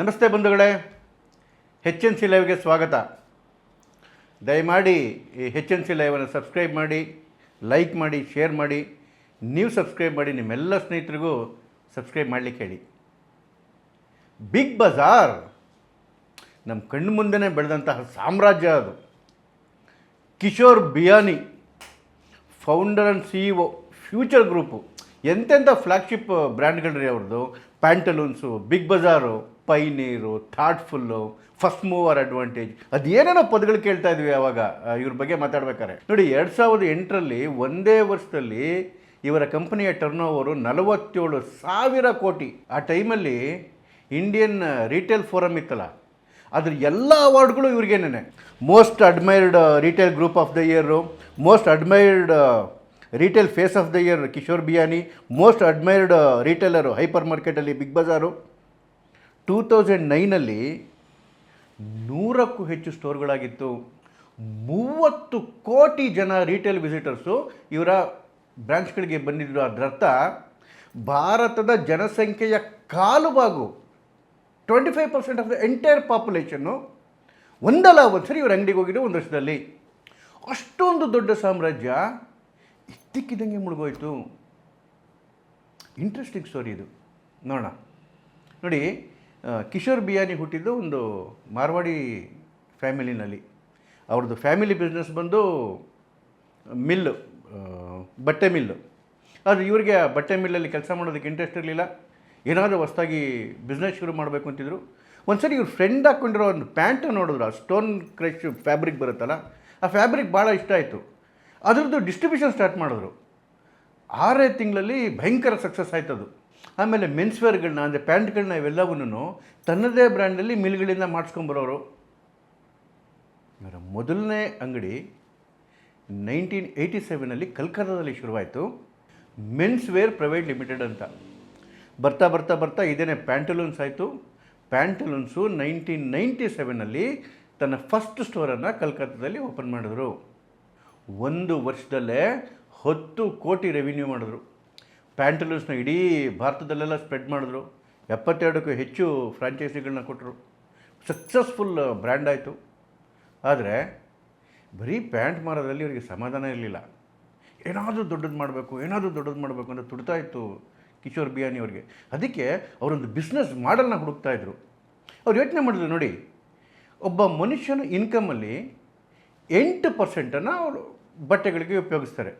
ನಮಸ್ತೆ ಬಂಧುಗಳೇ ಹೆಚ್ N C ಲೈವ್ಗೆ ಸ್ವಾಗತ. ದಯಮಾಡಿ ಈ ಹೆಚ್ ಎನ್ ಸಿ ಲೈವನ್ನು ಸಬ್ಸ್ಕ್ರೈಬ್ ಮಾಡಿ, ಲೈಕ್ ಮಾಡಿ, ಶೇರ್ ಮಾಡಿ, ನೀವು ಸಬ್ಸ್ಕ್ರೈಬ್ ಮಾಡಿ ನಿಮ್ಮೆಲ್ಲ ಸ್ನೇಹಿತರಿಗೂ ಸಬ್ಸ್ಕ್ರೈಬ್ ಮಾಡಲಿಕ್ಕೆ ಹೇಳಿ. ಬಿಗ್ ಬಜಾರ್ ನಮ್ಮ ಕಣ್ಣು ಮುಂದೆನೇ ಬೆಳೆದಂತಹ ಸಾಮ್ರಾಜ್ಯ ಅದು. Kishore Biyani founder and C O future group ಎಂತೆಂಥ ಫ್ಲ್ಯಾಗ್ಶಿಪ್ ಬ್ರ್ಯಾಂಡ್ಗಳ್ರಿ ಅವ್ರದ್ದು? Pantaloons Big Bazaar. Pioneer, thoughtful, first mover advantage ಅದೇನೇನೋ ಪದಗಳು ಕೇಳ್ತಾ ಇದ್ವಿ ಅವಾಗ ಇವ್ರ ಬಗ್ಗೆ ಮಾತಾಡ್ಬೇಕಾರೆ ನೋಡಿ, ಎರಡು ಸಾವಿರದ ಎಂಟರಲ್ಲಿ ಒಂದೇ ವರ್ಷದಲ್ಲಿ ಇವರ ಕಂಪನಿಯ ಟರ್ನ್ ಓವರು ನಲವತ್ತೇಳು ಸಾವಿರ ಕೋಟಿ. ಆ ಟೈಮಲ್ಲಿ ಇಂಡಿಯನ್ ರಿಟೇಲ್ ಫೋರಮ್ ಇತ್ತಲ್ಲ, ಅದ್ರ ಎಲ್ಲ ಅವಾರ್ಡ್ಗಳು ಇವ್ರಿಗೇನೇ most admired retail group of the year most admired retail face of the year Kishore Biyani most admired retailer hyper ಮಾರ್ಕೆಟಲ್ಲಿ ಬಿಗ್ ಬಜಾರು ಟೂ ತೌಸಂಡ್ ನೈನಲ್ಲಿ ನೂರಕ್ಕೂ ಹೆಚ್ಚು ಸ್ಟೋರ್ಗಳಾಗಿತ್ತು. ಮೂವತ್ತು ಕೋಟಿ ಜನ ರಿಟೇಲ್ ವಿಸಿಟರ್ಸು ಇವರ ಬ್ರ್ಯಾಂಚ್ಗಳಿಗೆ ಬಂದಿದ್ದರು ಅದರರ್ಥ ಭಾರತದ ಜನಸಂಖ್ಯೆಯ ಕಾಲು ಭಾಗು twenty five percent of the entire population ಒಂದಲ್ಲ ಒಂದು ಸರಿ ಇವ್ರ ಅಂಗಡಿಗೆ ಹೋಗಿದ್ದು ಒಂದು ವರ್ಷದಲ್ಲಿ. ಅಷ್ಟೊಂದು ದೊಡ್ಡ ಸಾಮ್ರಾಜ್ಯ ಇದ್ದಕ್ಕಿದ್ದಂಗೆ ಮುಳುಗೋಯ್ತು. ಇಂಟ್ರೆಸ್ಟಿಂಗ್ ಸ್ಟೋರಿ ಇದು. ನೋಡೋಣ. ನೋಡಿ ಕಿಶೋರ್ ಬಿಯಾನಿ ಹುಟ್ಟಿದ್ದು ಒಂದು ಮಾರ್ವಾಡಿ ಫ್ಯಾಮಿಲಿನಲ್ಲಿ. ಅವ್ರದ್ದು ಫ್ಯಾಮಿಲಿ ಬಿಸ್ನೆಸ್ ಬಂದು ಮಿಲ್ಲು ಬಟ್ಟೆ ಮಿಲ್ಲು ಆದರೆ ಇವರಿಗೆ ಆ ಬಟ್ಟೆ ಮಿಲ್ಲಲ್ಲಿ ಕೆಲಸ ಮಾಡೋದಕ್ಕೆ ಇಂಟ್ರೆಸ್ಟ್ ಇರಲಿಲ್ಲ. ಏನಾದರೂ ಹೊಸ್ದಾಗಿ ಬಿಸ್ನೆಸ್ ಶುರು ಮಾಡಬೇಕು ಅಂತಿದ್ರು. ಒಂದು ಸರಿ ಇವ್ರು ಫ್ರೆಂಡ್ ಹಾಕ್ಕೊಂಡಿರೋ ಒಂದು ಪ್ಯಾಂಟ್ ನೋಡಿದ್ರು, ಆ ಸ್ಟೋನ್ ಕ್ರಶ್ ಫ್ಯಾಬ್ರಿಕ್ ಬರುತ್ತಲ್ಲ, ಆ ಫ್ಯಾಬ್ರಿಕ್ ಭಾಳ ಇಷ್ಟ ಆಯಿತು. ಅದರದ್ದು ಡಿಸ್ಟ್ರಿಬ್ಯೂಷನ್ ಸ್ಟಾರ್ಟ್ ಮಾಡಿದ್ರು. ಆರೇ ತಿಂಗಳಲ್ಲಿ ಭಯಂಕರ ಸಕ್ಸಸ್ ಆಯ್ತದು. ಆಮೇಲೆ ಮೆನ್ಸ್ವೇರ್ಗಳನ್ನ ಅಂದರೆ ಪ್ಯಾಂಟ್ಗಳನ್ನ ಇವೆಲ್ಲವನ್ನೂ ತನ್ನದೇ ಬ್ರ್ಯಾಂಡಲ್ಲಿ ಮಿಲ್ಗಳಿಂದ ಮಾಡಿಸ್ಕೊಂಬರೋರು. ಇವರ ಮೊದಲನೇ ಅಂಗಡಿ ನೈನ್ಟೀನ್ ಏಯ್ಟಿ ಸೆವೆನಲ್ಲಿ ಕಲ್ಕತ್ತಾದಲ್ಲಿ ಶುರುವಾಯಿತು. ಮೆನ್ಸ್ ವೇರ್ ಪ್ರೈವೇಟ್ ಲಿಮಿಟೆಡ್ ಅಂತ. ಬರ್ತಾ ಬರ್ತಾ ಬರ್ತಾ ಇದೇನೇ ಪ್ಯಾಂಟಲೂನ್ಸ್ ಆಯಿತು. ಪ್ಯಾಂಟಲೂನ್ಸು ನೈನ್ಟೀನ್ ನೈಂಟಿ ಸೆವೆನಲ್ಲಿ ತನ್ನ ಫಸ್ಟ್ ಸ್ಟೋರನ್ನು ಕಲ್ಕತ್ತಾದಲ್ಲಿ ಓಪನ್ ಮಾಡಿದ್ರು. ಒಂದು ವರ್ಷದಲ್ಲೇ ಹತ್ತು ಕೋಟಿ ರೆವಿನ್ಯೂ ಮಾಡಿದ್ರು. ಪ್ಯಾಂಟಲೂನ್ಸ್ನ ಇಡೀ ಭಾರತದಲ್ಲೆಲ್ಲ ಸ್ಪ್ರೆಡ್ ಮಾಡಿದ್ರು. ಎಪ್ಪತ್ತೆರಡಕ್ಕೂ ಹೆಚ್ಚು ಫ್ರಾಂಚೈಸಿಗಳನ್ನ ಕೊಟ್ಟರು ಸಕ್ಸಸ್ಫುಲ್ ಬ್ರ್ಯಾಂಡ್ ಆಯಿತು. ಆದರೆ ಬರೀ ಪ್ಯಾಂಟ್ ಮಾರೋದ್ರಲ್ಲಿ ಇವರಿಗೆ ಸಮಾಧಾನ ಇರಲಿಲ್ಲ. ಏನಾದರೂ ದೊಡ್ಡದು ಮಾಡಬೇಕು, ಏನಾದರೂ ದೊಡ್ಡದು ಮಾಡಬೇಕು ಅಂತ ತುಡ್ತಾ ಇತ್ತು ಕಿಶೋರ್ ಬಿಯಾನಿ ಅವ್ರಿಗೆ. ಅದಕ್ಕೆ ಅವರೊಂದು ಬಿಸ್ನೆಸ್ ಹುಡುಕ್ತಾ ಇದ್ದರು ಅವ್ರು ಯೋಚನೆ ಮಾಡಿದ್ರು, ನೋಡಿ, ಒಬ್ಬ ಮನುಷ್ಯನ ಇನ್ಕಮಲ್ಲಿ ಎಂಟು ಪರ್ಸೆಂಟನ್ನು ಅವರು ಬಟ್ಟೆಗಳಿಗೆ ಉಪಯೋಗಿಸ್ತಾರೆ.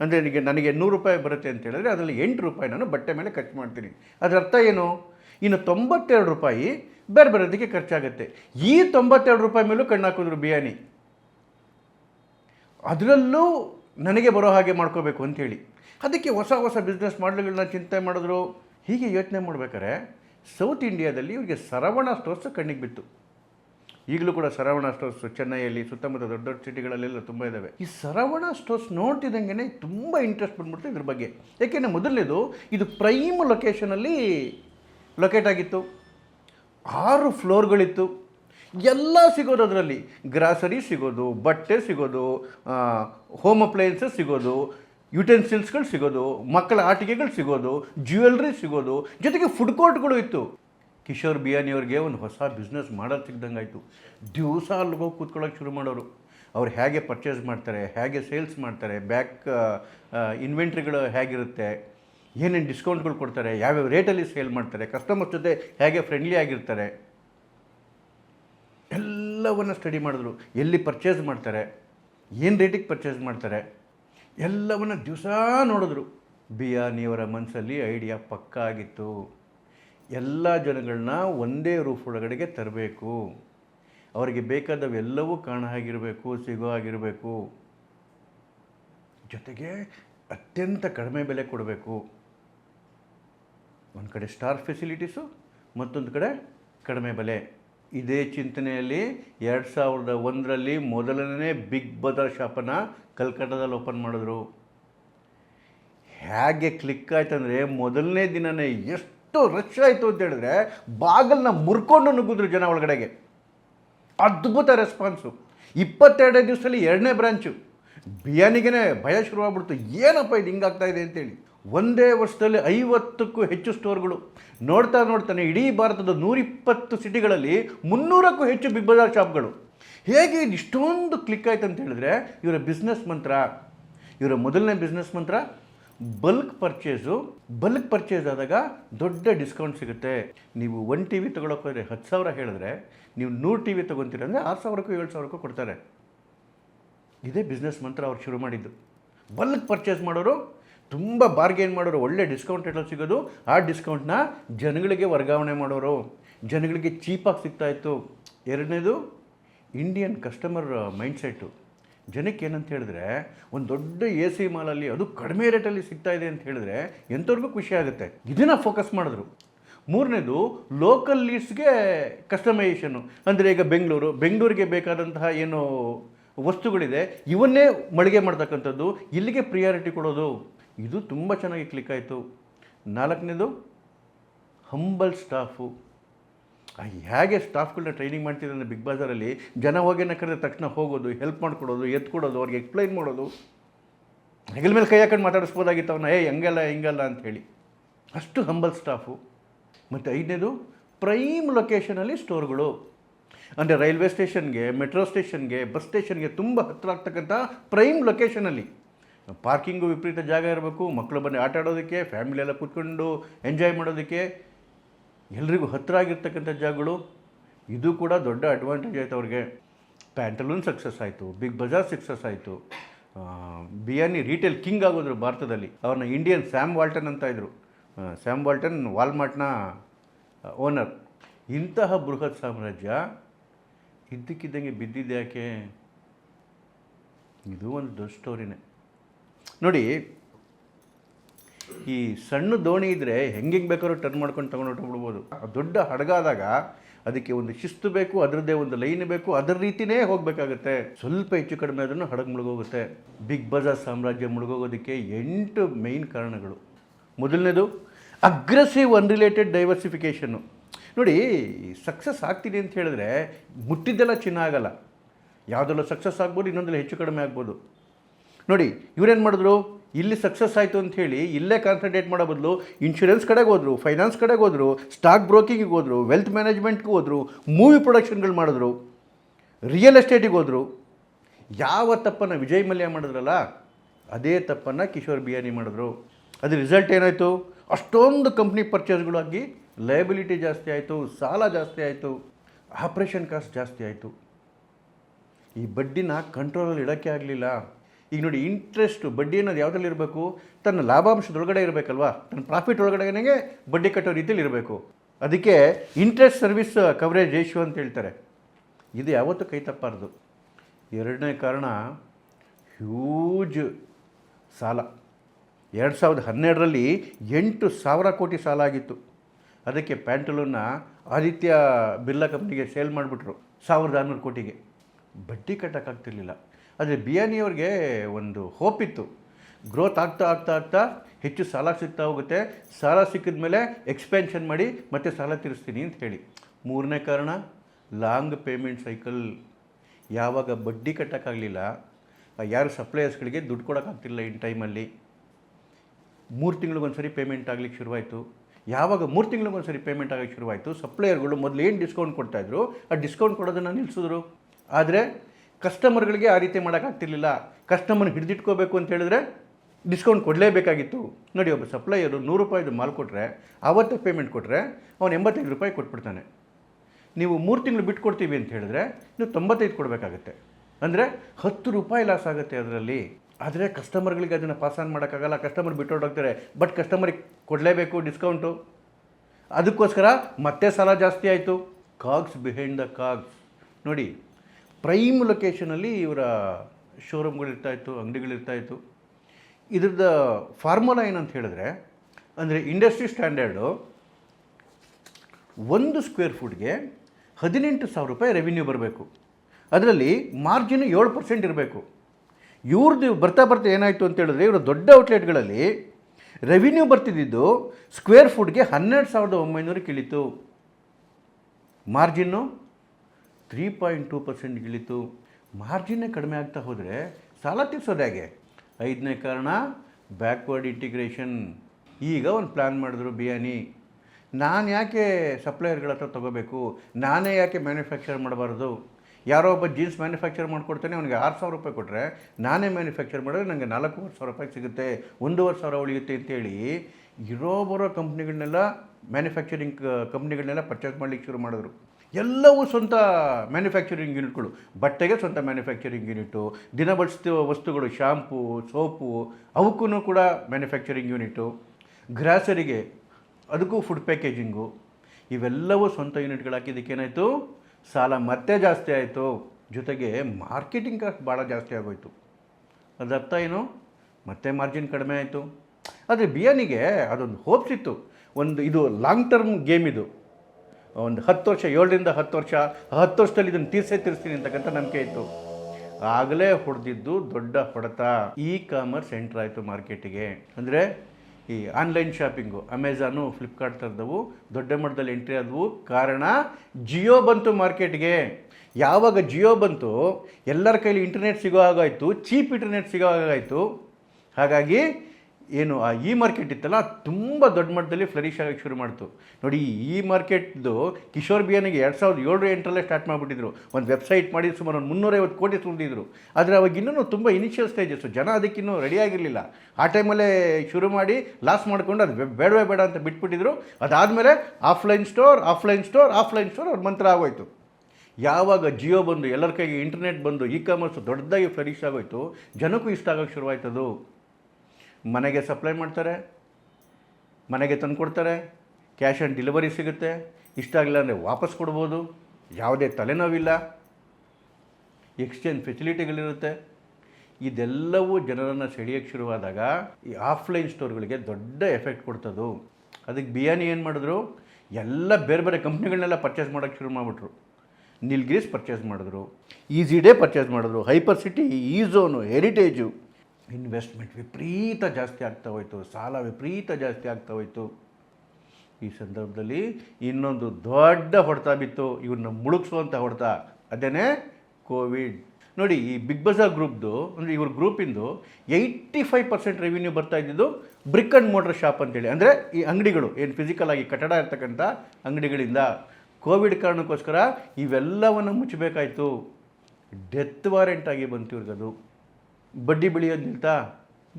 ಅಂದರೆ ನನಗೆ ನನಗೆ ನೂರು ರೂಪಾಯಿ ಬರುತ್ತೆ ಅಂತ ಹೇಳಿದ್ರೆ ಅದರಲ್ಲಿ ಎಂಟು ರೂಪಾಯಿ ನಾನು ಬಟ್ಟೆ ಮೇಲೆ ಖರ್ಚು ಮಾಡ್ತೀನಿ. ಅದರ ಅರ್ಥ ಏನು? ಇನ್ನು ತೊಂಬತ್ತೆರಡು ರೂಪಾಯಿ ಬೇರೆ ಬೇರೆದಕ್ಕೆ ಖರ್ಚಾಗುತ್ತೆ. ಈ ತೊಂಬತ್ತೆರಡು ರೂಪಾಯಿ ಮೇಲೂ ಕಣ್ಣು ಹಾಕಿದ್ರು ಬಿರಿಯಾನಿ. ಅದರಲ್ಲೂ ನನಗೆ ಬರೋ ಹಾಗೆ ಮಾಡ್ಕೋಬೇಕು ಅಂಥೇಳಿ ಅದಕ್ಕೆ ಹೊಸ ಹೊಸ ಬಿಸ್ನೆಸ್ ಮಾಡಲ್ಗಳನ್ನ ಚಿಂತೆ ಮಾಡಿದ್ರು. ಹೀಗೆ ಯೋಚನೆ ಮಾಡ್ಬೇಕಾದ್ರೆ ಸೌತ್ ಇಂಡಿಯಾದಲ್ಲಿ ಇವರಿಗೆ ಸರವಣ ಸ್ಟೋರ್ಸ್ ಕಣ್ಣಿಗೆ ಬಿತ್ತು. ಈಗಲೂ ಕೂಡ ಸರವಣ ಸ್ಟೋರ್ಸ್ ಚೆನ್ನೈಯಲ್ಲಿ ಸುತ್ತಮುತ್ತ ದೊಡ್ಡ ದೊಡ್ಡ ಸಿಟಿಗಳಲ್ಲೆಲ್ಲ ತುಂಬ ಇದ್ದಾವೆ ಈ ಸರವಣ ಸ್ಟೋರ್ಸ್ ನೋಡ್ತಿದ್ದಂಗೆ ತುಂಬ ಇಂಟ್ರೆಸ್ಟ್ ಬಂದ್ಬಿಡ್ತು ಇದ್ರ ಬಗ್ಗೆ. ಯಾಕೆಂದರೆ ಮೊದಲನೇದು ಇದು ಪ್ರೈಮ್ ಲೊಕೇಶನಲ್ಲಿ ಲೊಕೇಟ್ ಆಗಿತ್ತು. ಆರು ಫ್ಲೋರ್ಗಳಿತ್ತು ಎಲ್ಲ ಸಿಗೋದು ಅದರಲ್ಲಿ. ಗ್ರಾಸರಿ ಸಿಗೋದು, ಬಟ್ಟೆ ಸಿಗೋದು ಹೋಮ್ ಅಪ್ಲಯನ್ಸಸ್ ಸಿಗೋದು ಯುಟೆನ್ಸಿಲ್ಸ್ಗಳು ಸಿಗೋದು, ಮಕ್ಕಳ ಆಟಿಕೆಗಳು ಸಿಗೋದು ಜ್ಯುವೆಲ್ರಿ ಸಿಗೋದು, ಜೊತೆಗೆ ಫುಡ್ ಕೋರ್ಟ್ಗಳು ಇತ್ತು. ಕಿಶೋರ್ ಬಿಯಾನಿ ಅವ್ರಿಗೆ ಒಂದು ಹೊಸ ಬಿಸ್ನೆಸ್ ಮಾಡೋದು ಸಿಗ್ದಂಗಾಯಿತು ದಿವಸ ಅಲ್ಲಿಗೋಗಿ ಕೂತ್ಕೊಳ್ಳೋಕೆ ಶುರು ಮಾಡೋರು. ಅವ್ರು ಹೇಗೆ ಪರ್ಚೇಸ್ ಮಾಡ್ತಾರೆ, ಹೇಗೆ ಸೇಲ್ಸ್ ಮಾಡ್ತಾರೆ ಬ್ಯಾಕ್ ಇನ್ವೆಂಟ್ರಿಗಳು ಹೇಗಿರುತ್ತೆ, ಏನೇನು ಡಿಸ್ಕೌಂಟ್ಗಳು ಕೊಡ್ತಾರೆ, ಯಾವ್ಯಾವ ರೇಟಲ್ಲಿ ಸೇಲ್ ಮಾಡ್ತಾರೆ ಕಸ್ಟಮರ್ ಜೊತೆ ಹೇಗೆ ಫ್ರೆಂಡ್ಲಿ ಆಗಿರ್ತಾರೆ. ಎಲ್ಲವನ್ನು ಸ್ಟಡಿ ಮಾಡಿದ್ರು. ಎಲ್ಲಿ ಪರ್ಚೇಸ್ ಮಾಡ್ತಾರೆ, ಏನು ರೇಟಿಗೆ ಪರ್ಚೇಸ್ ಮಾಡ್ತಾರೆ, ಎಲ್ಲವನ್ನು ದಿವಸ ನೋಡಿದ್ರು. ಬಿಯಾನಿಯವರ ಮನಸ್ಸಲ್ಲಿ ಐಡಿಯಾ ಪಕ್ಕ ಆಗಿತ್ತು ಎಲ್ಲ ಜನಗಳನ್ನ ಒಂದೇ ರೂಫ್ ಒಳಗಡೆಗೆ ತರಬೇಕು. ಅವರಿಗೆ ಬೇಕಾದವೆಲ್ಲವೂ ಕಾಣ ಹಾಗಿರಬೇಕು, ಸಿಗೋ ಹಾಗಿರಬೇಕು. ಜೊತೆಗೆ ಅತ್ಯಂತ ಕಡಿಮೆ ಬೆಲೆ ಕೊಡಬೇಕು. ಒಂದು ಕಡೆ ಸ್ಟಾರ್ ಫೆಸಿಲಿಟೀಸು, ಮತ್ತೊಂದು ಕಡೆ ಕಡಿಮೆ ಬೆಲೆ. ಇದೇ ಚಿಂತನೆಯಲ್ಲಿ ಎರಡು ಸಾವಿರದ ಒಂದರಲ್ಲಿ ಮೊದಲನೇ ಬಿಗ್ ಬಜಾರ್ ಶಾಪನ್ನು ಕಲ್ಕತ್ತಾದಲ್ಲಿ ಓಪನ್ ಮಾಡಿದ್ರು. ಹೇಗೆ ಕ್ಲಿಕ್ ಆಯ್ತಂದರೆ ಮೊದಲನೇ ದಿನನೇ ಎಷ್ಟು ರಶ್ ಆಯಿತು ಅಂತ ಹೇಳಿದ್ರೆ ಬಾಗಿಲನ್ನ ಮುರ್ಕೊಂಡು ನುಗ್ಗಿದ್ರು ಜನ ಒಳಗಡೆಗೆ. ಅದ್ಭುತ ರೆಸ್ಪಾನ್ಸು ಇಪ್ಪತ್ತೆರಡನೇ ದಿವಸದಲ್ಲಿ ಎರಡನೇ ಬ್ರಾಂಚು ಬಿಯಾನಿಗೆ ಭಯ ಶುರುವಾಗ್ಬಿಡ್ತು. ಏನಪ್ಪ ಇದು ಹಿಂಗಾಗ್ತಾ ಇದೆ ಅಂತೇಳಿ. ಒಂದೇ ವರ್ಷದಲ್ಲಿ ಐವತ್ತಕ್ಕೂ ಹೆಚ್ಚು ಸ್ಟೋರ್ಗಳು ನೋಡ್ತಾ ನೋಡ್ತಾನೆ ಇಡೀ ಭಾರತದ ನೂರಿಪ್ಪತ್ತು ಸಿಟಿಗಳಲ್ಲಿ ಮುನ್ನೂರಕ್ಕೂ ಹೆಚ್ಚು ಬಿಗ್ ಬಜಾರ್ ಶಾಪ್ಗಳು ಹೇಗೆ ಇದು ಇಷ್ಟೊಂದು ಕ್ಲಿಕ್ ಆಯ್ತು ಅಂತ ಹೇಳಿದ್ರೆ, ಇವರ ಬಿಸ್ನೆಸ್ ಮಂತ್ರ, ಇವರ ಮೊದಲನೇ ಬಿಸ್ನೆಸ್ ಮಂತ್ರ ಬಲ್ಕ್ ಪರ್ಚೇಸು, ಬಲ್ಕ್ ಪರ್ಚೇಸ್ ಆದಾಗ ದೊಡ್ಡ ಡಿಸ್ಕೌಂಟ್ ಸಿಗುತ್ತೆ. ನೀವು ಒನ್ ಟಿ ವಿ ತೊಗೊಳಕ್ಕೋದ್ರೆ ಹತ್ತು ಸಾವಿರ ಹೇಳಿದ್ರೆ, ನೀವು ನೂರು ಟಿ ವಿ ತೊಗೊತೀರ ಅಂದರೆ ಆರು ಸಾವಿರಕ್ಕೂ ಏಳು ಸಾವಿರಕ್ಕೂ ಕೊಡ್ತಾರೆ. ಇದೇ ಬಿಸ್ನೆಸ್ ಮಂತ್ರ ಅವ್ರು ಶುರು ಮಾಡಿದ್ದು. ಬಲ್ಕ್ ಪರ್ಚೇಸ್ ಮಾಡೋರು, ತುಂಬ ಬಾರ್ಗೇನ್ ಮಾಡೋರು, ಒಳ್ಳೆ ಡಿಸ್ಕೌಂಟ್ ಎಲ್ಲ ಸಿಗೋದು, ಆ ಡಿಸ್ಕೌಂಟ್ನ ಜನಗಳಿಗೆ ವರ್ಗಾವಣೆ ಮಾಡೋರು. ಜನಗಳಿಗೆ ಚೀಪಾಗಿ ಸಿಗ್ತಾಯಿತ್ತು ಎರಡನೇದು, ಇಂಡಿಯನ್ ಕಸ್ಟಮರ್ ಮೈಂಡ್ಸೆಟ್ಟು. ಜನಕ್ಕೆ ಏನಂತ ಹೇಳಿದ್ರೆ, ಒಂದು ದೊಡ್ಡ ಎ ಸಿ ಮಾಲಲ್ಲಿ ಅದು ಕಡಿಮೆ ರೇಟಲ್ಲಿ ಸಿಗ್ತಾ ಇದೆ ಅಂತ ಹೇಳಿದ್ರೆ ಎಂಥವ್ರಿಗೂ ಖುಷಿ ಆಗುತ್ತೆ. ಇದನ್ನು ಫೋಕಸ್ ಮಾಡಿದ್ರು. ಮೂರನೇದು ಲೋಕಲ್ ಲೀಡ್ಸ್ಗೆ ಕಸ್ಟಮೈಸೇಷನು ಅಂದರೆ ಈಗ ಬೆಂಗಳೂರು, ಬೆಂಗಳೂರಿಗೆ ಬೇಕಾದಂತಹ ಏನು ವಸ್ತುಗಳಿದೆ, ಇವನ್ನೇ ಮಳಿಗೆ ಮಾಡ್ತಕ್ಕಂಥದ್ದು, ಇಲ್ಲಿಗೆ ಪ್ರಿಯಾರಿಟಿ ಕೊಡೋದು. ಇದು ತುಂಬ ಚೆನ್ನಾಗಿ ಕ್ಲಿಕ್ ಆಯಿತು. ನಾಲ್ಕನೇದು ಹಂಬಲ್ ಸ್ಟಾಫು ಹೇಗೆ ಸ್ಟಾಫ್ಗಳನ್ನ ಟ್ರೈನಿಂಗ್ ಮಾಡ್ತಿದ್ದಾರೆ ಬಿಗ್ ಬಾಜಾರಲ್ಲಿ ಜನ ಹೋಗೇನ ಕರೆದ ತಕ್ಷಣ ಹೋಗೋದು ಹೆಲ್ಪ್ ಮಾಡಿಕೊಡೋದು, ಎತ್ಕೊಡೋದು, ಅವ್ರಿಗೆ ಎಕ್ಸ್ಪ್ಲೈನ್ ಮಾಡೋದು. ಹೆಗಲ ಮೇಲೆ ಕೈ ಹಾಕೊಂಡು ಮಾತಾಡಿಸ್ಬೋದಾಗಿತ್ತು ಅವನ್ನ ಏ ಹೆಂಗಲ್ಲ, ಹಿಂಗಲ್ಲ ಅಂಥೇಳಿ ಅಷ್ಟು ಹಂಬಲ್ ಸ್ಟಾಫು ಮತ್ತು ಐದನೇದು ಪ್ರೈಮ್ ಲೊಕೇಶನಲ್ಲಿ ಸ್ಟೋರ್ಗಳು ಅಂದರೆ ರೈಲ್ವೆ ಸ್ಟೇಷನ್ಗೆ ಮೆಟ್ರೋ ಸ್ಟೇಷನ್ಗೆ ಬಸ್ ಸ್ಟೇಷನ್ಗೆ ತುಂಬ ಹತ್ತಿರ ಆಗ್ತಕ್ಕಂಥ ಪ್ರೈಮ್ ಲೊಕೇಶನಲ್ಲಿ ಪಾರ್ಕಿಂಗು ವಿಪರೀತ ಜಾಗ ಇರಬೇಕು ಮಕ್ಕಳು ಬನ್ನಿ ಆಟ ಆಡೋದಕ್ಕೆ ಫ್ಯಾಮಿಲಿ ಎಲ್ಲ ಕೂತ್ಕೊಂಡು ಎಂಜಾಯ್ ಮಾಡೋದಕ್ಕೆ. ಎಲ್ರಿಗೂ ಹತ್ತಿರ ಆಗಿರ್ತಕ್ಕಂಥ ಜಾಗಗಳು, ಇದು ಕೂಡ ದೊಡ್ಡ ಅಡ್ವಾಂಟೇಜ್ ಆಯಿತು ಅವ್ರಿಗೆ. ಪ್ಯಾಂಟಲೂನ್ ಸಕ್ಸಸ್ ಆಯಿತು ಬಿಗ್ ಬಜಾರ್ ಸಕ್ಸಸ್ ಆಯಿತು. ಬಿಯಾನಿ ರೀಟೇಲ್ ಕಿಂಗ್ ಆಗೋದ್ರು ಭಾರತದಲ್ಲಿ. ಅವ್ರನ್ನ ಇಂಡಿಯನ್ ಸ್ಯಾಮ್ ವಾಲ್ಟನ್ ಅಂತ ಇದ್ದರು ಸ್ಯಾಮ್ ವಾಲ್ಟನ್ ವಾಲ್ಮಾರ್ಟ್ನ ಓನರ್ ಇಂತಹ ಬೃಹತ್ ಸಾಮ್ರಾಜ್ಯ, ಇದ್ದಕ್ಕಿದ್ದಂಗೆ ಬಿದ್ದಿದ್ದು ಯಾಕೆ? ಇದು ಒಂದು ದೊಡ್ಡ ಸ್ಟೋರಿನೇ ನೋಡಿ ಈ ಸಣ್ಣ ದೋಣಿ ಇದ್ದರೆ ಹೆಂಗೆ ಬೇಕಾದ್ರೂ ಟರ್ನ್ ಮಾಡ್ಕೊಂಡು ತಗೊಂಡು ಆ ದೊಡ್ಡ ಹಡಗಾದಾಗ ಅದಕ್ಕೆ ಒಂದು ಶಿಸ್ತು ಬೇಕು, ಅದರದ್ದೇ ಒಂದು ಲೈನ್ ಬೇಕು, ಅದರ ರೀತಿನೇ ಹೋಗಬೇಕಾಗುತ್ತೆ. ಸ್ವಲ್ಪ ಹೆಚ್ಚು ಕಡಿಮೆ ಆದ್ರೂ ಹಡಗು ಮುಳುಗೋಗುತ್ತೆ. ಬಿಗ್ ಬಜಾರ್ ಸಾಮ್ರಾಜ್ಯ ಮುಳುಗೋಗೋದಕ್ಕೆ ಎಂಟು ಮೇಯ್ನ್ ಕಾರಣಗಳು. ಮೊದಲನೇದು ಅಗ್ರೆಸಿವ್ ಅನ್ರಿಲೇಟೆಡ್ ಡೈವರ್ಸಿಫಿಕೇಷನ್ನು ನೋಡಿ ಸಕ್ಸಸ್ ಆಗ್ತೀನಿ ಅಂತ ಹೇಳಿದ್ರೆ ಮುಟ್ಟಿದ್ದೆಲ್ಲ ಚಿನ್ನ ಆಗಲ್ಲ. ಯಾವುದೆಲ್ಲ ಸಕ್ಸಸ್ ಆಗ್ಬೋದು, ಇನ್ನೊಂದೆಲ್ಲ ಹೆಚ್ಚು ಕಡಿಮೆ ಆಗ್ಬೋದು. ನೋಡಿ, ಇವ್ರೇನು ಮಾಡಿದ್ರು? ಇಲ್ಲಿ ಸಕ್ಸಸ್ ಆಯಿತು ಹೇಳಿ ಇಲ್ಲೇ ಕಾನ್ಸಂಟ್ರೇಟ್ ಮಾಡೋ ಬದಲು ಇನ್ಶೂರೆನ್ಸ್ ಕಡೆಗೆ ಹೋದರು ಫೈನಾನ್ಸ್ ಕಡೆಗೆ ಹೋದರು ಸ್ಟಾಕ್ ಬ್ರೋಕಿಂಗಿಗೆ ಹೋದರು ವೆಲ್ತ್ ಮ್ಯಾನೇಜ್ಮೆಂಟ್ಗೆ ಹೋದರು ಮೂವಿ ಪ್ರೊಡಕ್ಷನ್ಗಳು ಮಾಡಿದ್ರು ರಿಯಲ್ ಎಸ್ಟೇಟಿಗೆ ಹೋದರು. ಯಾವ ತಪ್ಪನ್ನು ವಿಜಯ್ ಮಲ್ಯ ಮಾಡಿದ್ರಲ್ಲ, ಅದೇ ತಪ್ಪನ್ನು ಕಿಶೋರ್ ಬಿಯಾನಿ ಮಾಡಿದ್ರು. ಅದು ರಿಸಲ್ಟ್ ಏನಾಯಿತು? ಅಷ್ಟೊಂದು ಕಂಪ್ನಿ ಪರ್ಚೇಸ್ಗಳಾಗಿ ಲಯಬಿಲಿಟಿ ಜಾಸ್ತಿ ಆಯಿತು, ಸಾಲ ಜಾಸ್ತಿ ಆಯಿತು ಆಪ್ರೇಷನ್ ಕಾಸ್ಟ್ ಜಾಸ್ತಿ ಆಯಿತು. ಈ ಬಡ್ಡಿನ ಕಂಟ್ರೋಲಲ್ಲಿ ಇಡೋಕ್ಕೆ ಆಗಲಿಲ್ಲ. ಈಗ ನೋಡಿ ಇಂಟ್ರೆಸ್ಟು ಬಡ್ಡಿ ಅನ್ನೋದು ಯಾವುದ್ರಲ್ಲಿ ಇರಬೇಕು? ತನ್ನ ಲಾಭಾಂಶದೊಳಗಡೆ ಇರಬೇಕಲ್ವಾ? ತನ್ನ ಪ್ರಾಫಿಟ್ ಒಳಗಡೆನೇ ಬಡ್ಡಿ ಕಟ್ಟೋ ರೀತಿಯಲ್ಲಿ ಇರಬೇಕು. ಅದಕ್ಕೆ ಇಂಟ್ರೆಸ್ಟ್ ಸರ್ವಿಸ್ ಕವರೇಜ್ ರೇಷಿಯೋ ಅಂತ ಹೇಳ್ತಾರೆ. ಇದು ಯಾವತ್ತೂ ಕೈ ತಪ್ಪಾರ್ದು. ಎರಡನೇ ಕಾರಣ ಹ್ಯೂಜ್ ಸಾಲ. ಎರಡು ಸಾವಿರದ ಹನ್ನೆರಡರಲ್ಲಿ ಎಂಟು ಸಾವಿರ ಕೋಟಿ ಸಾಲ ಆಗಿತ್ತು. ಅದಕ್ಕೆ ಪ್ಯಾಂಟಲೂನ್ನ ಆದಿತ್ಯ ಬಿರ್ಲಾ ಕಂಪ್ನಿಗೆ ಸೇಲ್ ಮಾಡಿಬಿಟ್ರು. ಸಾವಿರದ ಆರುನೂರು ಕೋಟಿಗೆ. ಬಡ್ಡಿ ಕಟ್ಟೋಕ್ಕಾಗ್ತಿರ್ಲಿಲ್ಲ. ಆದರೆ ಬಿಯಾನಿಯವ್ರಿಗೆ ಒಂದು ಹೋಪ್ ಇತ್ತು. ಗ್ರೋತ್ ಆಗ್ತಾ ಆಗ್ತಾ ಆಗ್ತಾ ಹೆಚ್ಚು ಸಾಲ ಸಿಗ್ತಾ ಹೋಗುತ್ತೆ. ಸಾಲ ಸಿಕ್ಕಿದ ಮೇಲೆ ಎಕ್ಸ್ಪೆನ್ಷನ್ ಮಾಡಿ ಮತ್ತೆ ಸಾಲ ತೀರಿಸ್ತೀನಿ ಅಂತ ಹೇಳಿ. ಮೂರನೇ ಕಾರಣ ಲಾಂಗ್ ಪೇಮೆಂಟ್ ಸೈಕಲ್ ಯಾವಾಗ ಬಡ್ಡಿ ಕಟ್ಟೋಕ್ಕಾಗಲಿಲ್ಲ, ಯಾರು ಸಪ್ಲೈಯರ್ಸ್ಗಳಿಗೆ ದುಡ್ಡು ಕೊಡೋಕ್ಕಾಗ್ತಿಲ್ಲ ಇನ್ ಟೈಮಲ್ಲಿ ಮೂರು ತಿಂಗಳಿಗೊಂದ್ಸರಿ ಪೇಮೆಂಟ್ ಆಗಲಿಕ್ಕೆ ಶುರುವಾಯಿತು. ಯಾವಾಗ ಮೂರು ತಿಂಗಳಿಗೊಂದು ಸರಿ ಪೇಮೆಂಟ್ ಆಗಕ್ಕೆ ಶುರುವಾಯಿತು ಸಪ್ಲೈಯರ್ಗಳು ಮೊದಲು ಏನು ಡಿಸ್ಕೌಂಟ್ ಕೊಡ್ತಾಯಿದ್ರು ಆ ಡಿಸ್ಕೌಂಟ್ ಕೊಡೋದನ್ನು ನಿಲ್ಲಿಸಿದ್ರು ಆದರೆ ಕಸ್ಟಮರ್ಗಳಿಗೆ ಆ ರೀತಿ ಮಾಡೋಕ್ಕಾಗ್ತಿರ್ಲಿಲ್ಲ. ಕಸ್ಟಮರ್ ಹಿಡಿದಿಟ್ಕೋಬೇಕು ಅಂತ ಹೇಳಿದ್ರೆ ಡಿಸ್ಕೌಂಟ್ ಕೊಡಲೇಬೇಕಾಗಿತ್ತು. ನೋಡಿ, ಒಬ್ಬ ಸಪ್ಲೈಯರು ನೂರು ರೂಪಾಯಿದು ಮಾಲ್ ಕೊಟ್ಟರೆ ಆವತ್ತೇ ಪೇಮೆಂಟ್ ಕೊಟ್ಟರೆ ಅವನು ಎಂಬತ್ತೈದು ರೂಪಾಯಿ ಕೊಟ್ಬಿಡ್ತಾನೆ. ನೀವು ಮೂರು ತಿಂಗಳು ಬಿಟ್ಟು ಕೊಡ್ತೀವಿ ಅಂತ ಹೇಳಿದ್ರೆ ನೀವು ತೊಂಬತ್ತೈದು ಕೊಡಬೇಕಾಗತ್ತೆ. ಅಂದರೆ ಹತ್ತು ರೂಪಾಯಿ ಲಾಸ್ ಆಗುತ್ತೆ ಅದರಲ್ಲಿ. ಆದರೆ ಕಸ್ಟಮರ್ಗಳಿಗೆ ಅದನ್ನು ಪಾಸ್ ಆನ್ ಮಾಡೋಕ್ಕಾಗಲ್ಲ. ಕಸ್ಟಮರ್ ಬಿಟ್ಟು ಹೊರಟೋಗ್ತಾರೆ ಬಟ್ ಕಸ್ಟಮರಿಗೆ ಕೊಡಲೇಬೇಕು ಡಿಸ್ಕೌಂಟು. ಅದಕ್ಕೋಸ್ಕರ ಮತ್ತೆ ಸಾಲ ಜಾಸ್ತಿ ಆಯಿತು. Cogs behind the cogs. ನೋಡಿ ಪ್ರೈಮ್ ಲೊಕೇಶನಲ್ಲಿ ಇವರ ಶೋರೂಮ್ಗಳಿರ್ತಾಯಿತ್ತು ಅಂಗಡಿಗಳಿರ್ತಾಯಿತ್ತು. ಇದ್ರದ ಫಾರ್ಮುಲಾ ಏನಂತ ಹೇಳಿದ್ರೆ, ಅಂದರೆ ಇಂಡಸ್ಟ್ರಿ ಸ್ಟ್ಯಾಂಡರ್ಡು ಒಂದು ಸ್ಕ್ವೇರ್ ಫುಟ್ಗೆ ಹದಿನೆಂಟು ಸಾವಿರ ರೂಪಾಯಿ ರೆವಿನ್ಯೂ ಬರಬೇಕು. ಅದರಲ್ಲಿ ಮಾರ್ಜಿನ್ ಏಳು ಪರ್ಸೆಂಟ್ ಇರಬೇಕು. ಇವ್ರದ್ದು ಬರ್ತಾ ಬರ್ತಾ ಏನಾಯಿತು ಅಂತ ಹೇಳಿದ್ರೆ, ಇವರು ದೊಡ್ಡ ಔಟ್ಲೆಟ್ಗಳಲ್ಲಿ ರೆವಿನ್ಯೂ ಬರ್ತಿದ್ದಿದ್ದು ಸ್ಕ್ವೇರ್ ಫುಟ್ಗೆ ಹನ್ನೆರಡು ಸಾವಿರದ ಒಂಬೈನೂರಕ್ಕೆ ಇಳಿತು margin three point two percent ಇಳಿತು. ಮಾರ್ಜಿನ್ನೇ ಕಡಿಮೆ ಆಗ್ತಾ ಹೋದರೆ ಸಾಲ ತೀರಿಸೋದು ಹೇಗೆ? ಐದನೇ ಕಾರಣ ಬ್ಯಾಕ್ವರ್ಡ್ ಇಂಟಿಗ್ರೇಷನ್ ಈಗ ಒಂದು ಪ್ಲ್ಯಾನ್ ಮಾಡಿದ್ರು ಬಿಯಾನಿ ನಾನು ಯಾಕೆ ಸಪ್ಲೈಯರ್ಗಳ ಹತ್ರ ತೊಗೋಬೇಕು? ನಾನೇ ಯಾಕೆ ಮ್ಯಾನುಫ್ಯಾಕ್ಚರ್ ಮಾಡಬಾರ್ದು? ಯಾರೋ ಒಬ್ಬ ಜೀನ್ಸ್ ಮ್ಯಾನುಫ್ಯಾಕ್ಚರ್ ಮಾಡಿಕೊಡ್ತಾನೆ, ಅವನಿಗೆ ಆರು ಸಾವಿರ ರೂಪಾಯಿ ಕೊಟ್ಟರೆ ನಾನೇ ಮ್ಯಾನುಫ್ಯಾಕ್ಚರ್ ಮಾಡಿದ್ರೆ ನನಗೆ ನಾಲ್ಕೂವರೆ ಸಾವಿರ ರೂಪಾಯಿ ಸಿಗುತ್ತೆ, ಒಂದೂವರೆ ಸಾವಿರ ಉಳಿಯುತ್ತೆ ಅಂತೇಳಿ ಇರೋ ಬರೋ ಕಂಪ್ನಿಗಳನ್ನೆಲ್ಲ ಮ್ಯಾನುಫ್ಯಾಕ್ಚರಿಂಗ್ ಕಂಪ್ನಿಗಳನ್ನೆಲ್ಲ ಪರ್ಚೇಸ್ ಮಾಡಲಿಕ್ಕೆ ಶುರು ಮಾಡಿದ್ರು. ಎಲ್ಲವೂ ಸ್ವಂತ ಮ್ಯಾನುಫ್ಯಾಕ್ಚರಿಂಗ್ ಯೂನಿಟ್ಗಳು ಬಟ್ಟೆಗೆ ಸ್ವಂತ ಮ್ಯಾನುಫ್ಯಾಕ್ಚರಿಂಗ್ ಯೂನಿಟು ದಿನಬಡಿಸ್ತಿರುವ ವಸ್ತುಗಳು ಶಾಂಪು ಸೋಪು ಅವಕ್ಕೂ ಕೂಡ ಮ್ಯಾನುಫ್ಯಾಕ್ಚರಿಂಗ್ ಯೂನಿಟು ಗ್ರಾಸರಿಗೆ ಅದಕ್ಕೂ ಫುಡ್ ಪ್ಯಾಕೇಜಿಂಗು ಇವೆಲ್ಲವೂ ಸ್ವಂತ ಯೂನಿಟ್ಗಳು ಹಾಕಿದ್ದಕ್ಕೇನಾಯಿತು? ಸಾಲ ಮತ್ತೆ ಜಾಸ್ತಿ ಆಯಿತು. ಜೊತೆಗೆ ಮಾರ್ಕೆಟಿಂಗ್ ಕಾಸ್ಟ್ ಭಾಳ ಜಾಸ್ತಿ ಆಗೋಯಿತು. ಅದರ್ಥ ಏನು? ಮತ್ತೆ ಮಾರ್ಜಿನ್ ಕಡಿಮೆ ಆಯಿತು. ಆದರೆ ಬಿಯಾನಿಗೆ ಅದೊಂದು ಹೋಪ್ಸ್ ಇತ್ತು. ಒಂದು ಇದು ಲಾಂಗ್ ಟರ್ಮ್ ಗೇಮ್ ಇದು. ಒಂದು ಹತ್ತು ವರ್ಷ, ಏಳರಿಂದ ಹತ್ತು ವರ್ಷ, ಹತ್ತು ವರ್ಷದಲ್ಲಿ ಇದನ್ನು ತೀರ್ಸೇ ತೀರಿಸ್ತೀನಿ ಅಂತಕ್ಕಂಥ ನಂಬಿಕೆ ಇತ್ತು. ಆಗಲೇ ಹೊಡೆದಿದ್ದು ದೊಡ್ಡ ಹೊಡೆತ. ಇ ಕಾಮರ್ಸ್ ಎಂಟ್ರ್ ಆಯಿತು ಮಾರ್ಕೆಟಿಗೆ. ಅಂದರೆ ಈ ಆನ್ಲೈನ್ ಶಾಪಿಂಗು ಅಮೆಝಾನು ಫ್ಲಿಪ್ಕಾರ್ಟ್ ಥರದವು ದೊಡ್ಡ ಮಟ್ಟದಲ್ಲಿ ಎಂಟ್ರಿ ಆದವು. ಕಾರಣ, ಜಿಯೋ ಬಂತು ಮಾರ್ಕೆಟ್ಗೆ. ಯಾವಾಗ ಜಿಯೋ ಬಂತು, ಎಲ್ಲರ ಕೈಲಿ ಇಂಟರ್ನೆಟ್ ಸಿಗೋ ಹಾಗಾಯಿತು ಚೀಪ್ ಇಂಟರ್ನೆಟ್ ಸಿಗೋ ಹಾಗಾಯಿತು. ಹಾಗಾಗಿ ಏನು, ಆ ಇ ಮಾರ್ಕೆಟ್ ಇತ್ತಲ್ಲ, ತುಂಬ ದೊಡ್ಡ ಮಟ್ಟದಲ್ಲಿ ಫ್ಲರಿಶ್ ಆಗಕ್ಕೆ ಶುರು ಮಾಡ್ತು. ನೋಡಿ, ಈ ಮಾರ್ಕೆಟ್ದು ಕಿಶೋರ್ ಬಿಯಾನಿಗೆ ಎರಡು ಸಾವಿರದ ಏಳು ಎಂಟರಲ್ಲೇ ಸ್ಟಾರ್ಟ್ ಮಾಡಿಬಿಟ್ಟಿದ್ರು. ಒಂದು ವೆಬ್ಸೈಟ್ ಮಾಡಿ ಸುಮಾರು ಒಂದು ಮುನ್ನೂರೈವತ್ತು ಕೋಟಿ ತುಂಬಿದ್ರು. ಆದರೆ ಅವಾಗ ಇನ್ನೂ ತುಂಬ ಇನಿಷಿಯಲ್ ಸ್ಟೇಜಸ್ಸು ಜನ ಅದಕ್ಕಿನ್ನೂ ರೆಡಿ ಆಗಿರಲಿಲ್ಲ. ಆ ಟೈಮಲ್ಲೇ ಶುರು ಮಾಡಿ ಲಾಸ್ ಮಾಡ್ಕೊಂಡು ಅದು ಬೇಡವೇ ಬೇಡ ಅಂತ ಬಿಟ್ಬಿಟ್ಟಿದ್ರು. ಅದಾದಮೇಲೆ offline store offline store offline store ಅವ್ರ ಮಂತ್ರ ಆಗೋಯ್ತು. ಯಾವಾಗ ಜಿಯೋ ಬಂದು, ಎಲ್ಲರ ಕೈಗೆ ಇಂಟರ್ನೆಟ್ ಬಂದು ಇ ಕಾಮರ್ಸ್ ದೊಡ್ಡದಾಗಿ ಫ್ಲರಿಶ್ ಆಗೋಯ್ತು, ಜನಕ್ಕೂ ಇಷ್ಟ ಆಗೋಕ್ಕೆ ಶುರುವಾಯ್ತದು. ಮನೆಗೆ ಸಪ್ಲೈ ಮಾಡ್ತಾರೆ, ಮನೆಗೆ ತಂದು ಕೊಡ್ತಾರೆ ಕ್ಯಾಶ್ ಆನ್ ಡೆಲಿವರಿ ಸಿಗುತ್ತೆ. ಇಷ್ಟ ಆಗಿಲ್ಲ ಅಂದರೆ ವಾಪಸ್ ಕೊಡ್ಬೋದು. ಯಾವುದೇ ತಲೆನೋವಿಲ್ಲ. ಎಕ್ಸ್ಚೇಂಜ್ ಫೆಸಿಲಿಟಿಗಳಿರುತ್ತೆ ಇದೆಲ್ಲವೂ ಜನರನ್ನು ಸೆಳೆಯೋಕ್ಕೆ ಶುರುವಾದಾಗ ಈ ಆಫ್ಲೈನ್ ಸ್ಟೋರ್ಗಳಿಗೆ ದೊಡ್ಡ ಎಫೆಕ್ಟ್ ಕೊಡ್ತದು. ಅದಕ್ಕೆ ಬಿಯಾನಿ ಏನು ಮಾಡಿದ್ರು? ಎಲ್ಲ ಬೇರೆ ಬೇರೆ ಕಂಪ್ನಿಗಳನ್ನೆಲ್ಲ ಪರ್ಚೇಸ್ ಮಾಡೋಕ್ಕೆ ಶುರು ಮಾಡಿಬಿಟ್ರು. ನಿಲ್ಗಿರಿಸ್ ಪರ್ಚೇಸ್ ಮಾಡಿದ್ರು. ಈಸಿ ಡೇ ಪರ್ಚೇಸ್ ಮಾಡಿದ್ರು. ಹೈಪರ್ ಸಿಟಿ ಈ ಝೋನು ಹೆರಿಟೇಜು ಇನ್ವೆಸ್ಟ್ಮೆಂಟ್ ವಿಪರೀತ ಜಾಸ್ತಿ ಆಗ್ತಾ ಹೋಯಿತು, ಸಾಲ ವಿಪರೀತ ಜಾಸ್ತಿ ಆಗ್ತಾ ಹೋಯಿತು. ಈ ಸಂದರ್ಭದಲ್ಲಿ ಇನ್ನೊಂದು ದೊಡ್ಡ ಹೊಡೆತ ಬಿತ್ತು, ಇವ್ರನ್ನ ಮುಳುಗಿಸುವಂಥ ಹೊಡೆತ. ಅದೇನೇ? ಕೋವಿಡ್. ನೋಡಿ, ಈ ಬಿಗ್ ಬಜಾರ್ ಗ್ರೂಪ್ದು, ಅಂದರೆ ಇವ್ರ ಗ್ರೂಪಿಂದು ಏಯ್ಟಿ ಫೈವ್ ಪರ್ಸೆಂಟ್ ರೆವಿನ್ಯೂ ಬರ್ತಾ ಇದ್ದಿದ್ದು ಬ್ರಿಕ್ ಆ್ಯಂಡ್ ಮೋಟರ್ ಶಾಪ್ ಅಂತೇಳಿ. ಅಂದರೆ ಈ ಅಂಗಡಿಗಳು, ಏನು ಫಿಸಿಕಲ್ ಆಗಿ ಕಟ್ಟಡ ಇರ್ತಕ್ಕಂಥ ಅಂಗಡಿಗಳಿಂದ. ಕೋವಿಡ್ ಕಾರಣಕ್ಕೋಸ್ಕರ ಇವೆಲ್ಲವನ್ನು ಮುಚ್ಚಬೇಕಾಯಿತು. ಡೆತ್ ವಾರೆಂಟ್ ಆಗಿ ಬಂತು ಇವ್ರಿಗದು. ಬಡ್ಡಿ ಬೆಳೆಯೋದು ನಿಲ್ತಾ?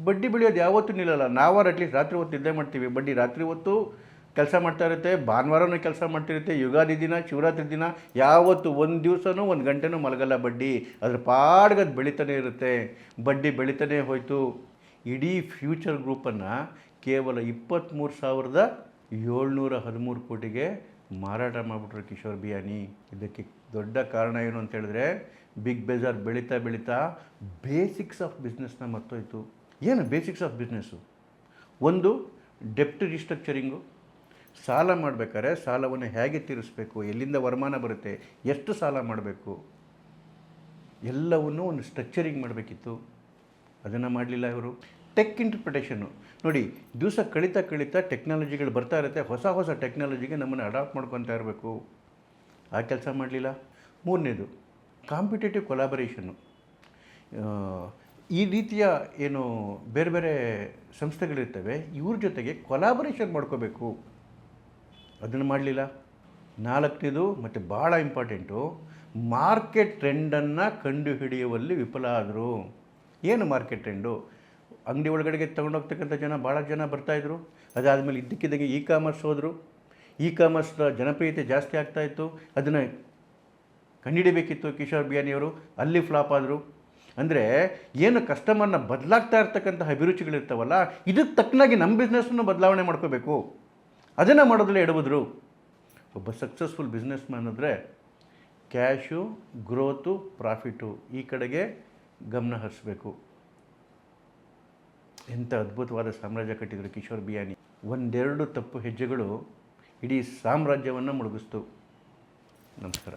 ಬಡ್ಡಿ ಬೆಳೆಯೋದು ಯಾವತ್ತೂ ನಿಲ್ಲಲ್ಲ. ನಾವಾರು ಅಟ್ಲೀಸ್ಟ್ ರಾತ್ರಿ ಹೊತ್ತು ನಿದ್ದೆ ಮಾಡ್ತೀವಿ. ಬಡ್ಡಿ ರಾತ್ರಿ ಹೊತ್ತು ಕೆಲಸ ಮಾಡ್ತಾ ಇರುತ್ತೆ. ಭಾನುವಾರನೂ ಕೆಲಸ ಮಾಡ್ತಿರುತ್ತೆ. ಯುಗಾದಿ ದಿನ, ಶಿವರಾತ್ರಿ ದಿನ, ಯಾವತ್ತು ಒಂದು ದಿವಸನೂ ಒಂದು ಗಂಟೆನೂ ಮಲಗಲ್ಲ ಬಡ್ಡಿ. ಅದ್ರ ಪಾಡ್ಗದು ಬೆಳೀತಾನೆ ಇರುತ್ತೆ. ಬಡ್ಡಿ ಬೆಳೀತಾನೆ ಹೋಯಿತು. ಇಡೀ ಫ್ಯೂಚರ್ ಗ್ರೂಪನ್ನು ಕೇವಲ ಇಪ್ಪತ್ತ್ಮೂರು ಸಾವಿರದ ಏಳ್ನೂರ ಹದಿಮೂರು ಕೋಟಿಗೆ ಮಾರಾಟ ಮಾಡಿಬಿಟ್ರು ಕಿಶೋರ್ ಬಿಯಾನಿ. ಇದಕ್ಕೆ ದೊಡ್ಡ ಕಾರಣ ಏನು ಅಂತ ಹೇಳಿದ್ರೆ, ಬಿಗ್ ಬೇಜಾರ್ ಬೆಳೀತಾ ಬೆಳೀತಾ ಬೇಸಿಕ್ಸ್ ಆಫ್ ಬಿಸ್ನೆಸ್ನ ಮರ್ತೋಯ್ತು. ಏನು ಬೇಸಿಕ್ಸ್ ಆಫ್ ಬಿಸ್ನೆಸ್ಸು? ಒಂದು, ಡೆಪ್ಟ್ ರಿಸ್ಟ್ರಕ್ಚರಿಂಗು. ಸಾಲ ಮಾಡಬೇಕಾದ್ರೆ ಸಾಲವನ್ನು ಹೇಗೆ ತೀರಿಸಬೇಕು? ಎಲ್ಲಿಂದ ವರಮಾನ ಬರುತ್ತೆ? ಎಷ್ಟು ಸಾಲ ಮಾಡಬೇಕು? ಎಲ್ಲವನ್ನೂ ಒಂದು ಸ್ಟ್ರಕ್ಚರಿಂಗ್ ಮಾಡಬೇಕಿತ್ತು. ಅದನ್ನು ಮಾಡಲಿಲ್ಲ ಇವರು. Tech interpretation. ನೋಡಿ, ದಿವಸ ಕಳೀತಾ ಕಳೀತಾ ಟೆಕ್ನಾಲಜಿಗಳು ಬರ್ತಾ ಇರುತ್ತೆ. ಹೊಸ ಹೊಸ ಟೆಕ್ನಾಲಜಿಗೆ ನಮ್ಮನ್ನು ಅಡಾಪ್ಟ್ ಮಾಡ್ಕೊತಾ ಇರಬೇಕು. ಆ ಕೆಲಸ ಮಾಡಲಿಲ್ಲ. ಮೂರನೇದು ಕಾಂಪಿಟೇಟಿವ್ ಕೊಲಾಬರೇಷನ್ನು ಈ ರೀತಿಯ ಏನು ಬೇರೆ ಬೇರೆ ಸಂಸ್ಥೆಗಳಿರ್ತವೆ, ಇವ್ರ ಜೊತೆಗೆ ಕೊಲಾಬರೇಷನ್ ಮಾಡ್ಕೋಬೇಕು. ಅದನ್ನು ಮಾಡಲಿಲ್ಲ. ನಾಲ್ಕನೇದು, ಮತ್ತು ಭಾಳ ಇಂಪಾರ್ಟೆಂಟು ಮಾರ್ಕೆಟ್ ಟ್ರೆಂಡನ್ನು ಕಂಡುಹಿಡಿಯುವಲ್ಲಿ ವಿಫಲ ಆದರು. ಏನು ಮಾರ್ಕೆಟ್ ಟ್ರೆಂಡು ಅಂಗಡಿ ಒಳಗಡೆಗೆ ತೊಗೊಂಡೋಗ್ತಕ್ಕಂಥ ಜನ ಭಾಳ ಜನ ಬರ್ತಾಯಿದ್ರು ಅದಾದಮೇಲೆ ಇದ್ದಕ್ಕಿದ್ದಂಗೆ ಇ ಕಾಮರ್ಸ್ ಹೋದರು. ಇ ಕಾಮರ್ಸ್ನ ಜನಪ್ರಿಯತೆ ಜಾಸ್ತಿ ಆಗ್ತಾಯಿತ್ತು ಅದನ್ನು ಕಂಡುಹಿಡಿಬೇಕಿತ್ತು ಕಿಶೋರ್ ಬಿಯಾನಿಯವರು ಅಲ್ಲಿ ಫ್ಲಾಪ್ ಆದರು. ಅಂದರೆ ಏನು ಕಸ್ಟಮರ್ನ ಬದಲಾಗ್ತಾ ಇರ್ತಕ್ಕಂತಹ ಅಭಿರುಚಿಗಳಿರ್ತಾವಲ್ಲ ಇದಕ್ಕೆ ತಕ್ಕನಾಗಿ ನಮ್ಮ ಬಿಸ್ನೆಸ್ಸನ್ನು ಬದಲಾವಣೆ ಮಾಡ್ಕೋಬೇಕು. ಅದನ್ನು ಮಾಡೋದ್ರಲ್ಲಿ ಎಡವುದ್ರು ಒಬ್ಬ ಸಕ್ಸಸ್ಫುಲ್ ಬಿಸ್ನೆಸ್ ಮ್ಯಾನ್ ಅಂದರೆ ಕ್ಯಾಶು ಗ್ರೋತು ಪ್ರಾಫಿಟು ಈ ಕಡೆಗೆ ಗಮನ ಹರಿಸ್ಬೇಕು. ಎಂಥ ಅದ್ಭುತವಾದ ಸಾಮ್ರಾಜ್ಯ ಕಟ್ಟಿದರು ಕಿಶೋರ್ ಬಿಯಾನಿ. ಒಂದೆರಡು ತಪ್ಪು ಹೆಜ್ಜೆಗಳು ಇಡೀ ಸಾಮ್ರಾಜ್ಯವನ್ನು ಮುಳುಗಿಸ್ತು. ನಮಸ್ಕಾರ.